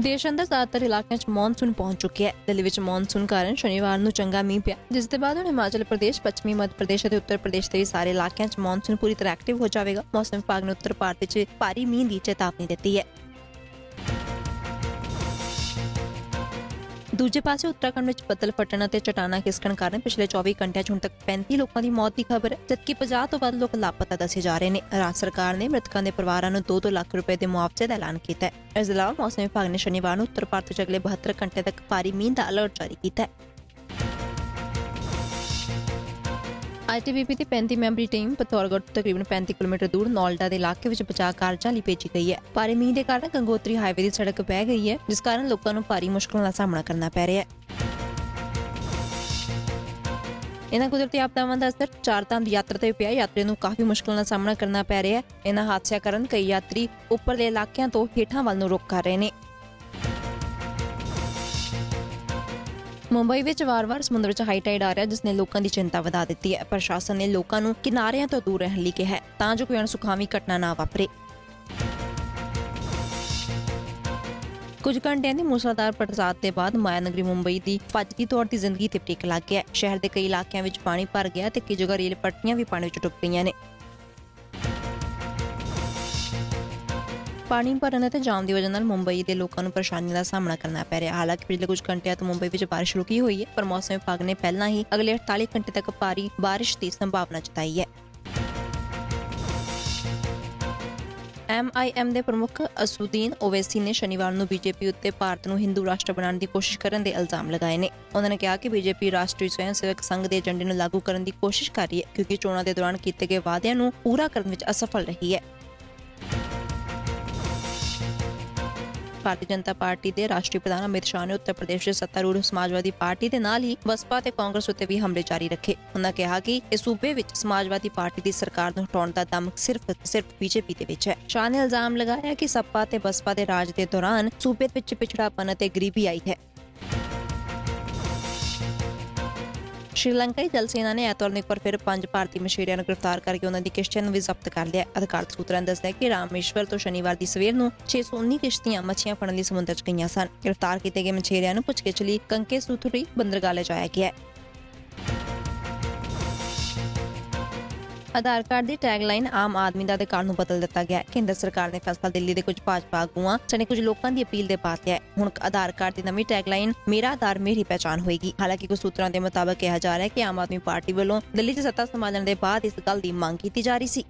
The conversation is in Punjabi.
ਦੇਸ਼ ਅੰਦਰ ਜ਼ਿਆਦਾਤਰ ਇਲਾਕਿਆਂ 'ਚ ਮੌਨਸੂਨ ਪਹੁੰਚ ਚੁੱਕਿਆ ਹੈ। ਦਿੱਲੀ ਵਿੱਚ ਮੌਨਸੂਨ ਕਾਰਨ ਸ਼ਨੀਵਾਰ ਨੂੰ ਚੰਗਾ ਮੀਂਹ ਪਿਆ। ਜਿਸ ਦੇ ਬਾਅਦ ਹੁਣ ਹਿਮਾਚਲ ਪ੍ਰਦੇਸ਼, ਪੱਛਮੀ ਮੱਧ ਪ੍ਰਦੇਸ਼ ਅਤੇ ਉੱਤਰ ਪ੍ਰਦੇਸ਼ ਦੇ ਵੀ ਸਾਰੇ ਇਲਾਕਿਆਂ 'ਚ ਮੌਨਸੂਨ ਪੂਰੀ ਤਰ੍ਹਾਂ ਐਕਟਿਵ ਹੋ ਜਾਵੇਗਾ। ਮੌਸਮ ਵਿਭਾਗ ਨੇ ਉੱਤਰ ਭਾਰਤ ਵਿੱਚ ਭਾਰੀ ਮੀਂਹ ਦੀ ਚੇਤਾਵਨੀ ਦਿੱਤੀ ਹੈ। ਦੂਜੇ ਪਾਸੇ ਉੱਤਰਾਖੰਡ ਵਿੱਚ ਬੱਦਲ ਫਟਣ ਅਤੇ ਚਟਾਨਾਂ ਖਿਸਕਣ ਕਾਰਨ ਪਿਛਲੇ 24 ਘੰਟਿਆਂ 'ਚ ਹੁਣ ਤੱਕ 35 ਲੋਕਾਂ ਦੀ ਮੌਤ ਦੀ ਖਬਰ ਹੈ ਜਦਕਿ 50 ਤੋਂ ਵੱਧ ਲੋਕ ਲਾਪਤਾ ਦੱਸੇ ਜਾ ਰਹੇ ਨੇ। ਰਾਜ ਸਰਕਾਰ ਨੇ ਮ੍ਰਿਤਕਾਂ ਦੇ ਪਰਿਵਾਰਾਂ ਨੂੰ 2-2 ਲੱਖ ਰੁਪਏ ਦੇ ਮੁਆਵਜ਼ੇ ਦਾ ਐਲਾਨ ਕੀਤਾ ਹੈ। ਇਸ ਦੇ ਇਲਾਵਾ ਮੌਸਮ ਵਿਭਾਗ ਨੇ ਸ਼ਨੀਵਾਰ ਨੂੰ ਉੱਤਰ ਭਾਰਤ 'ਚ ਅਗਲੇ 72 ਘੰਟੇ ਤੱਕ ਭਾਰੀ ਮੀਂਹ ਦਾ ਅਲਰਟ ਜਾਰੀ ਕੀਤਾ ਹੈ। ਆਈਟੀਬੀਪੀ ਦੀ 35 ਮੈਂਬਰੀ ਟੀਮ ਪਥੌਰਗੜ੍ਹ ਤੋਂ ਤਕਰੀਬਨ 35 ਕਿਲੋਮੀਟਰ ਦੂਰ ਨੌਲਡਾ ਦੇ ਇਲਾਕੇ ਵਿੱਚ ਬਚਾਅ ਕਾਰਜਾਂ ਲਈ ਭੇਜੀ ਗਈ ਹੈ। ਭਾਰੀ ਮੀਂਹ ਦੇ ਕਾਰਨ ਗੰਗੋਤਰੀ ਹਾਈਵੇ ਦੀ ਸੜਕ ਬਹਿ ਗਈ ਹੈ, ਜਿਸ ਕਾਰਨ ਲੋਕਾਂ ਨੂੰ ਭਾਰੀ ਮੁਸ਼ਕਲਾਂ ਦਾ ਸਾਹਮਣਾ ਕਰਨਾ ਪੈ ਰਿਹਾ ਹੈ। ਇਹਨਾਂ ਕੁਦਰਤੀ ਆਪਦਾਵਾਂ ਦਾ ਅਸਰ ਚਾਰ ਧਾਮ ਦੀ ਯਾਤਰਾ ਤੇ ਪਿਆ ਯਾਤਰੀ ਨੂੰ ਕਾਫੀ ਮੁਸ਼ਕਲਾਂ ਦਾ ਸਾਹਮਣਾ ਕਰਨਾ ਪੈ ਰਿਹਾ ਹੈ। ਇਹਨਾਂ ਹਾਦਸਿਆਂ ਕਾਰਨ ਕਈ ਯਾਤਰੀ ਉੱਪਰਲੇ ਇਲਾਕਿਆਂ ਤੋਂ ਹੇਠਾਂ ਵੱਲ ਨੂੰ ਰੁਕ ਕਰ ਰਹੇ ਨੇ। ਮੁੰਬਈ ਵਿੱਚ ਵਾਰ-ਵਾਰ ਸਮੁੰਦਰ ਵਿੱਚ ਹਾਈ ਟਾਈਡ ਆ ਰਿਹਾ ਜਿਸ ਨੇ ਲੋਕਾਂ ਦੀ ਚਿੰਤਾ ਵਧਾ ਦਿੱਤੀ ਹੈ। ਪ੍ਰਸ਼ਾਸਨ ਨੇ ਲੋਕਾਂ ਨੂੰ ਕਿਨਾਰਿਆਂ ਤੋਂ ਦੂਰ ਰਹਿਣ ਲਈ ਕਿਹਾ ਹੈ, ਤਾਂ ਜੋ ਕੋਈ ਅਣਸੁਖਾਵੀ ਘਟਨਾ ਨਾ ਵਾਪਰੇ। ਕੁਝ ਘੰਟਿਆਂ ਦੀ ਮੂਸਲਾਧਾਰ ਬਰਸਾਤ ਦੇ ਬਾਅਦ ਮਾਇਆਨਗਰੀ ਮੁੰਬਈ ਦੀ ਫੱਜਦੀ ਤੌਰ ਦੀ ਜ਼ਿੰਦਗੀ ਤੇ ਟਿਕ ਲੱਗ ਗਿਆ ਸ਼ਹਿਰ ਦੇ ਕਈ ਇਲਾਕਿਆਂ ਵਿੱਚ ਪਾਣੀ ਭਰ ਗਿਆ ਤੇ ਕਈ ਜਗ੍ਹਾ ਰੇਲ ਪਟੜੀਆਂ ਵੀ ਪਾਣੀ ਵਿੱਚ ਡੁੱਬ ਗਈਆਂ ਨੇ। ਪਾਣੀ ਭਰਨ ਅਤੇ ਜਾਮ ਦੀ ਵਜ੍ਹਾ ਨਾਲ ਮੁੰਬਈ ਦੇ ਲੋਕਾਂ ਨੂੰ ਪਰੇਸ਼ਾਨੀਆਂ ਦਾ ਸਾਹਮਣਾ ਕਰਨਾ ਪੈ ਰਿਹਾ। ਹਾਲਾਂਕਿ ਪਿਛਲੇ ਕੁਝ ਘੰਟਿਆਂ ਤੋਂ ਮੁੰਬਈ ਵਿੱਚ ਬਾਰਿਸ਼ ਰੁਕੀ ਹੋਈ ਹੈ, ਪਰ ਮੌਸਮ ਵਿਭਾਗ ਨੇ ਪਹਿਲਾਂ ਹੀ ਅਗਲੇ 48 ਘੰਟੇ ਤੱਕ ਭਾਰੀ ਬਾਰਿਸ਼ ਦੀ ਸੰਭਾਵਨਾ ਜਤਾਈ ਹੈ। ਐਮਆਈਐਮ ਦੇ ਪ੍ਰਮੁੱਖ ਅਸੂਦੀਨ ਓਵੈਸੀ ਨੇ ਸ਼ਨੀਵਾਰ ਨੂੰ ਬੀਜੇਪੀ ਉੱਤੇ ਭਾਰਤ ਨੂੰ ਹਿੰਦੂ ਰਾਸ਼ਟਰ ਬਣਾਉਣ ਦੀ ਕੋਸ਼ਿਸ਼ ਕਰਨ ਦੇ ਇਲਜ਼ਾਮ ਲਗਾਏ ਨੇ। ਉਹਨਾਂ ਨੇ ਕਿਹਾ ਕਿ ਬੀਜੇਪੀ ਰਾਸ਼ਟਰੀ ਸਵੈਂ ਸੇਵਕ ਸੰਘ ਦੇ ਏਜੰਡੇ ਨੂੰ ਲਾਗੂ ਕਰਨ ਦੀ ਕੋਸ਼ਿਸ਼ ਕਰ ਰਹੀ ਹੈ, ਕਿਉਂਕਿ ਚੋਣਾਂ ਦੇ ਦੌਰਾਨ ਕੀਤੇ ਗਏ ਵਾਅਦਿਆਂ ਨੂੰ ਪੂਰਾ ਕਰਨ ਵਿੱਚ ਅਸਫਲ ਰਹੀ ਹੈ। ਭਾਰਤੀ ਜਨਤਾ ਪਾਰਟੀ ਦੇ ਰਾਸ਼ਟਰੀ ਪ੍ਰਧਾਨ ਅਮਿਤ ਸ਼ਾਹ ਨੇ ਉੱਤਰ ਪ੍ਰਦੇਸ਼ ਦੇ ਸੱਤਾਰੂੜ ਸਮਾਜਵਾਦੀ ਪਾਰਟੀ ਦੇ ਨਾਲ ਹੀ ਬਸਪਾ ਤੇ ਕਾਂਗਰਸ ਉੱਤੇ ਵੀ ਹਮਲੇ ਜਾਰੀ ਰੱਖੇ। ਉਹਨਾਂ ਕਿਹਾ ਕਿ ਇਸ ਸੂਬੇ ਵਿੱਚ ਸਮਾਜਵਾਦੀ ਪਾਰਟੀ ਦੀ ਸਰਕਾਰ ਨੂੰ ਹਟਾਉਣ ਦਾ ਦਮ ਸਿਰਫ ਸਿਰਫ ਬੀਜੇਪੀ ਦੇ ਵਿੱਚ ਹੈ। ਸ਼ਾਹ ਨੇ ਇਲਜ਼ਾਮ ਲਗਾਇਆ ਕਿ ਸੱਪਾ ਤੇ ਬਸਪਾ ਦੇ ਰਾਜ ਦੇ ਦੌਰਾਨ ਸੂਬੇ ਵਿੱਚ ਪਿਛੜਾਪਨ ਅਤੇ ਗਰੀਬੀ ਆਈ ਹੈ। ਸ਼੍ਰੀਲੰਕਾਈ ਜਲ ਸੈਨਾ ਨੇ ਐਤਵਾਰ ਨੂੰ ਇੱਕ ਵਾਰ ਫਿਰ ਪੰਜ ਭਾਰਤੀ ਮਛੇਰਿਆਂ ਨੂੰ ਗ੍ਰਿਫਤਾਰ ਕਰਕੇ ਉਹਨਾਂ ਦੀ ਕਿਸ਼ਤੀਆਂ ਨੂੰ ਵੀ ਜ਼ਬਤ ਕਰ ਲਿਆ। ਅਧਿਕਾਰਤ ਸੂਤਰਾਂ ਨੇ ਦੱਸਿਆ ਕਿ ਰਾਮੇਸ਼ਵਰ ਤੋਂ ਸ਼ਨੀਵਾਰ ਦੀ ਸਵੇਰ ਨੂੰ 619 ਕਿਸ਼ਤੀਆਂ ਮੱਛੀਆਂ ਫੜਨ ਲਈ ਸਮੁੰਦਰ 'ਚ ਗਈਆਂ ਸਨ। ਗ੍ਰਿਫਤਾਰ ਕੀਤੇ ਗਏ ਮਛੇਰਿਆਂ ਨੂੰ ਪੁੱਛਗਿੱਛ ਲਈ ਕੰਕੇ ਸੂਥਰੀ ਬੰਦਰਗਾਹ ਲਿਜਾਇਆ ਗਿਆ ਆਧਾਰ ਕਾਰਡ ਦੀ ਟੈਗਲਾਈਨ ਆਮ ਆਦਮੀ ਦਾ ਅਧਿਕਾਰ ਨੂੰ ਬਦਲ ਦਿੱਤਾ ਗਿਆ ਹੈ। ਕੇਂਦਰ ਸਰਕਾਰ ਨੇ ਫੈਸਲਾ ਦਿੱਲੀ ਦੇ ਕੁਝ ਭਾਜਪਾ ਆਗੂਆਂ, ਸਣੇ ਕੁਝ ਲੋਕਾਂ ਦੀ ਅਪੀਲ ਦੇ ਬਾਅਦ ਲਿਆ ਹੁਣ ਆਧਾਰ ਕਾਰਡ ਦੀ ਨਵੀਂ ਟੈਗਲਾਈਨ ਮੇਰਾ ਆਧਾਰ, ਮੇਰੀ ਪਹਿਚਾਨ ਹੋਏਗੀ। ਹਾਲਾਂਕਿ ਕੁਝ ਸੂਤਰਾਂ ਦੇ ਮੁਤਾਬਕ ਕਿਹਾ ਜਾ ਰਿਹਾ ਹੈ ਕਿ ਆਮ ਆਦਮੀ ਪਾਰਟੀ ਵੱਲੋਂ ਦਿੱਲੀ 'ਚ ਸੱਤਾ ਸੰਭਾਲਣ ਦੇ ਬਾਅਦ ਇਸ ਗੱਲ ਦੀ ਮੰਗ ਕੀਤੀ ਜਾ ਰਹੀ ਸੀ।